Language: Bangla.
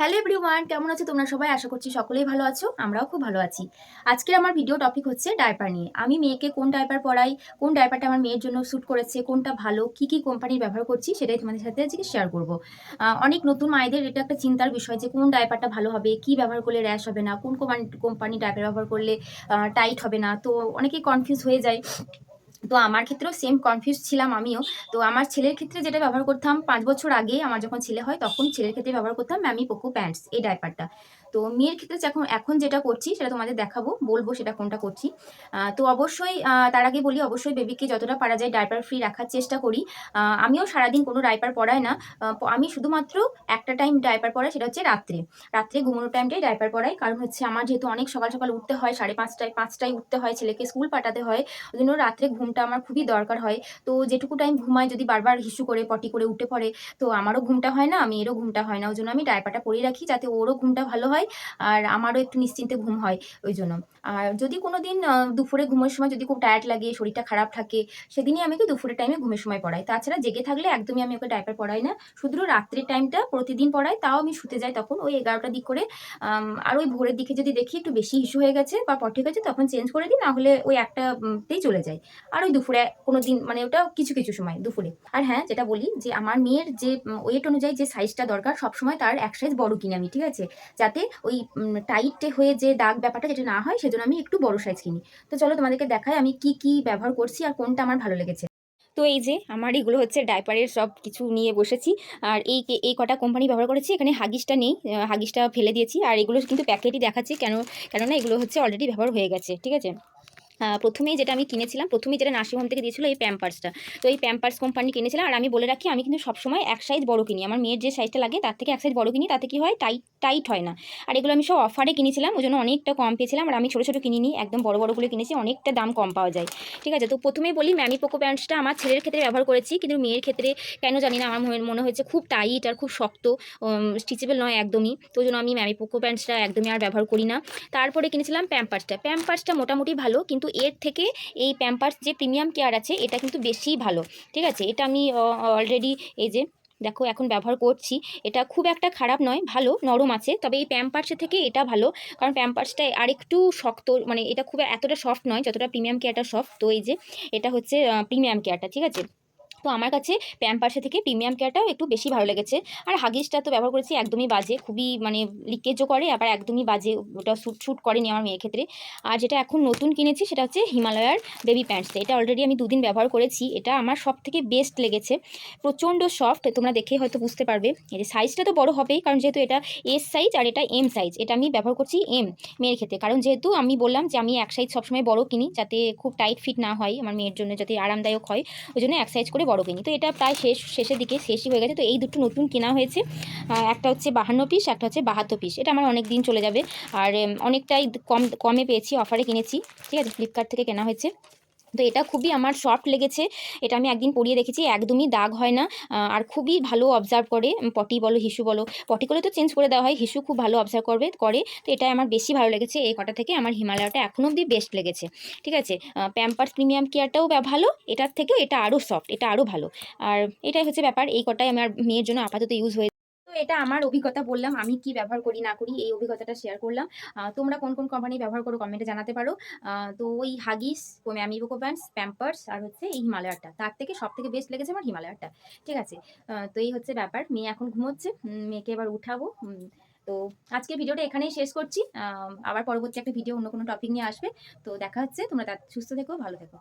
হ্যালো এভরিওয়ান কেমন আছো তোমরা সবাই? আশা করছি সকলেই ভালো আছো, আমরাও খুব ভালো আছি। আজকের আমার ভিডিও টপিক হচ্ছে ডায়পার নিয়ে। আমি মেয়েকে কোন ডাইপার পরাই, কোন ডাইপারটা আমার মেয়ের জন্য স্যুট করেছে, কোনটা ভালো, কি কি কোম্পানির ব্যবহার করছি, সেটাই তোমাদের সাথে আজকে শেয়ার করব। অনেক নতুন মায়েদের এটা একটা চিন্তার বিষয় যে কোন ডায়পারটা ভালো হবে, কি ব্যবহার করলে র্যাশ হবে না, কোন কোম্পানি ডাইপার ব্যবহার করলে টাইট হবে না, তো অনেকেই কনফিউজ হয়ে যায়। তো আমার ক্ষেত্রেও সেম কনফিউজ ছিলাম আমিও। তো আমার ছেলের ক্ষেত্রে যেটা ব্যবহার করতাম, পাঁচ বছর আগে আমার যখন ছেলে হয়, তখন ছেলের ক্ষেত্রে ব্যবহার করতাম ম্যামি পোকো প্যান্টস, এই ডাইপারটা তো মেয়ের ক্ষেত্রে এখন এখন যেটা করছি সেটা তোমাদের দেখাবো, বলব সেটা কোনটা করছি। তো অবশ্যই তার আগে বলি, অবশ্যই বেবিকে যতটা পারা যায় ডাইপার ফ্রি রাখার চেষ্টা করি। আমিও সারাদিন কোনো ডাইপার পড়াই না। আমি শুধুমাত্র একটা টাইম ডাইপার পড়াই সেটা হচ্ছে রাত্রে। রাত্রে ঘুমানোর টাইমটাই ডাইপার পড়াই কারণ হচ্ছে আমার যেহেতু অনেক সকাল সকাল উঠতে হয়, সাড়ে পাঁচটায় পাঁচটায় উঠতে হয় ছেলেকে স্কুল পাঠাতে হয়, ওই জন্য রাত্রে ঘুমটা আমার খুবই দরকার হয়। তো যেটুকু টাইম ঘুমায়, যদি বারবার হিসু করে, পটি করে, উঠে পড়ে, তো আমারও ঘুমটা হয় না, মেয়েরও ঘুমটা হয় না, ওই জন্য আমি ডাইপারটা পরিয়ে রাখি, যাতে ওরও ঘুমটা ভালো হয় আর আমারও একটু নিশ্চিন্তে ঘুম হয় ওই জন্য আর যদি কোনো দিন দুপুরে ঘুমের সময় যদি খুব টায়ার্ড লাগে, শরীরটা খারাপ থাকে, সেদিনই আমি কি দুপুরের টাইমে ঘুমের সময় পড়াই। তাছাড়া জেগে থাকলে একদমই আমি ওকে ডাইপার পড়াই না। শুধু রাত্রের টাইমটা প্রতিদিন পড়াই, তাও আমি শুতে যাই তখন ওই এগারোটার দিক করে। আর ওই ভোরের দিকে যদি দেখি একটু বেশি ইস্যু হয়ে গেছে বা পটি গেছে, তখন চেঞ্জ করে দিই না হলে ওই একটাতেই চলে যায়। আর ওই দুপুরে কোনো দিন মানে ওটা কিছু কিছু সময় দুপুরে। আর হ্যাঁ যেটা বলি যে আমার মেয়ের যে ওয়েট অনুযায়ী যে সাইজটা দরকার, সবসময় তার এক সাইজ বড় কিনে আমি ঠিক আছে? যাতে ওই টাইটে হয়ে যে দাগ ব্যাপারটা যেটা না হয় সেজন্য আমি একটু বড় সাইজ কিনি। তো চলো তোমাদেরকে দেখাই আমি কি কি ব্যবহার করছি আর কোনটা আমার ভালো লেগেছে। তো এই যে আমার এগুলো হচ্ছে ডাইপারের সব কিছু নিয়ে বসেছি। আর এই এই কটা কোম্পানি ব্যবহার করেছি, এখানে হাগিসটা নেই হাগিসটা ফেলে দিয়েছি। আর এগুলো কিন্তু প্যাকেটই দেখাচ্ছি কেন, কেননা এগুলো হচ্ছে অলরেডি ব্যবহার হয়ে গেছে, ঠিক আছে? প্রথমেই যেটা আমি কিনেছিলাম, প্রথমেই যেটা নার্সিংহোম থেকে দিয়েছিল এই প্যাম্পার্সটা তো এই প্যাম্পার্স কোম্পানি কিনেছিলাম, আর আমি বলে রাখি, আমি কিন্তু সবসময় এক সাইজ বড় কিনি। আমার মেয়ের যে সাইজটা লাগে, তার থেকে এক সাইজ বড় কিনি, তাতে কি হয় টাইট টাইট হয় না। আর এগুলো আমি সব অফারে কিনেছিলাম, ওই জন্য অনেকটা কম পেয়েছিলাম, আর আমি ছোটো ছোটো কিনিনি, একদম বড় বড়গুলো কিনেছি, অনেকটা দাম কম পাওয়া যায়। ঠিক আছে, তো প্রথমেই বলি ম্যামি পোকো প্যান্টসটা আমার ছেলের ক্ষেত্রে ব্যবহার করেছি, কিন্তু মেয়ের ক্ষেত্রে কেন জানি না, আমার মনে হয়েছে খুব টাইট আর খুব শক্ত স্টিচেবল নয় একদমই। তো জন্য আমি ম্যামি পোকো প্যান্টসটা একদমই আর ব্যবহার করি না। তারপরে কিনেছিলাম প্যাম্পার্সটা প্যাম্পার্সটা মোটামুটি ভালো, কিন্তু এর থেকে এই প্যাম্পার্স যে প্রিমিয়াম কেয়ার আছে, এটা কিন্তু বেশিই ভালো। ঠিক আছে? এটা আমি অলরেডি এই যে, দেখো এখন ব্যবহার করছি। এটা খুব একটা খারাপ নয়, ভালো, নরম আছে, তবে এই প্যাম্পার্সের থেকে এটা ভালো, কারণ প্যাম্পার্সটা আরেকটু শক্ত মানে এটা খুব এতটা সফট নয়, যতটা প্রিমিয়াম কেয়ারটা সফট তো এই যে, এটা হচ্ছে প্রিমিয়াম কেয়ারটা ঠিক আছে? তো আমার কাছে প্যাম্পার্সে থেকে প্রিমিয়াম কেয়ারটাও একটু বেশি ভালো লেগেছে। আর হাগিসটা তো ব্যবহার করেছি একদমই বাজে, খুবই মানে লিকেজও করে, আবার একদমই বাজে, ওটা শ্যুট শ্যুট করেনি আমার মেয়ের ক্ষেত্রে। আর যেটা এখন নতুন কিনেছি সেটা হচ্ছে হিমালয়ার বেবি প্যান্টসটা এটা অলরেডি আমি দুদিন ব্যবহার করেছি, এটা আমার সব থেকে বেস্ট লেগেছে। প্রচণ্ড সফট তোমরা দেখে হয়তো বুঝতে পারবে। এই সাইজটা তো বড় হবেই, কারণ যেহেতু এটা এস সাইজ আর এটা এম সাইজ এটা আমি ব্যবহার করছি এম মেয়ের ক্ষেত্রে। কারণ যেহেতু আমি বললাম যে আমি এক সাইজ সবসময় বড় কিনি, যাতে খুব টাইট ফিট না হয় আমার মেয়ের জন্য, যাতে আরামদায়ক হয়, ওই জন্য এক সাইজ করে বড় কিনি। তো এটা প্রায় শেষ, শেষের দিকে শেষই হয়ে গেছে। তো এই দুটো নতুন কেনা হয়েছে। একটা হচ্ছে বাহান্ন পিস, একটা হচ্ছে বাহাত্তর পিস। এটা আমার অনেক দিন চলে যাবে। আর অনেকটাই কম, কমে পেয়েছি অফারে কিনেছি। ঠিক আছে? ফ্লিপকার্ট থেকে কেনা হয়েছে। তো এটা খুবই আমার সফট লেগেছে। এটা আমি একদিন পরিয়ে দেখেছি, একদমই দাগ হয় না। আর খুবই ভালো অবজার্ভ করে পটি বলো, হিসু বলো, পটি করে তো চেঞ্জ করে দেওয়া হয়, হিসু খুব ভালো অবজার্ভ করবে, করে। তো এটা আমার বেশি ভালো লেগেছে, এই কটা থেকে আমার হিমালয়টা এখনও অবধি বেস্ট লেগেছে। ঠিক আছে? প্যাম্পার্স প্রিমিয়াম কেয়ারটাও ভালো, এটার থেকেও এটা আরও সফট এটা আরও ভালো। আর এটাই হচ্ছে ব্যাপার, এই কটাই আমার মেয়ের জন্য আপাতত ইউজ হয়ে তো এটা আমার অভিজ্ঞতা বললাম, আমি কি ব্যবহার করি, না করি, এই অভিজ্ঞতাটা শেয়ার করলাম। তোমরা কোন কোন কোম্পানি ব্যবহার করো কমেন্টে জানাতে পারো। তো ওই Huggies MamyPoko pants Pampers আর হচ্ছে এই হিমালয়ারটা তার থেকে সব থেকে বেস্ট লেগেছে আমার হিমালয়ারটা ঠিক আছে? তো এই হচ্ছে ব্যাপার। মেয়ে এখন ঘুমোচ্ছে। মেয়েকে এবার উঠাবো। তো আজকে ভিডিওটা এখানেই শেষ করছি। আবার পরবর্তী একটা ভিডিও অন্য কোনো টপিক নিয়ে আসবে। তো দেখা হচ্ছে। তোমরা সুস্থ থেকো, ভালো থেকো।